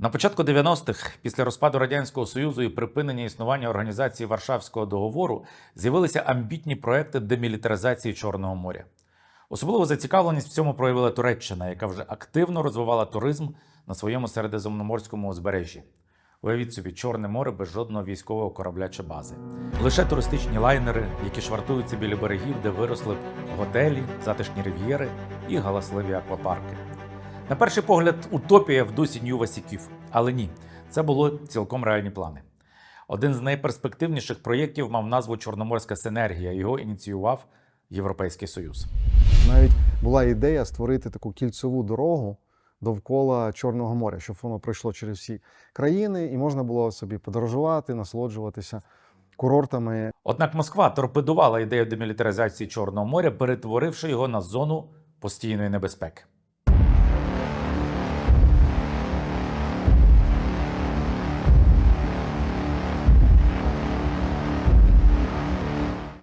На початку 90-х, після розпаду радянського союзу і припинення існування організації Варшавського договору, з'явилися амбітні проекти демілітаризації Чорного моря. Особливу зацікавленість в цьому проявила Туреччина, яка вже активно розвивала туризм на своєму середземноморському узбережжі. Уявіть собі, Чорне море без жодного військового корабля чи бази. Лише туристичні лайнери, які швартуються біля берегів, де виросли готелі, затишні рив'єри і галасливі аквапарки. На перший погляд, утопія в дусі Нью Васіків. Але ні, це були цілком реальні плани. Один з найперспективніших проєктів мав назву Чорноморська синергія. Його ініціював Європейський Союз. Навіть була ідея створити таку кільцеву дорогу довкола Чорного моря, щоб воно пройшло через всі країни, і можна було собі подорожувати, насолоджуватися курортами. Однак Москва торпедувала ідею демілітаризації Чорного моря, перетворивши його на зону постійної небезпеки.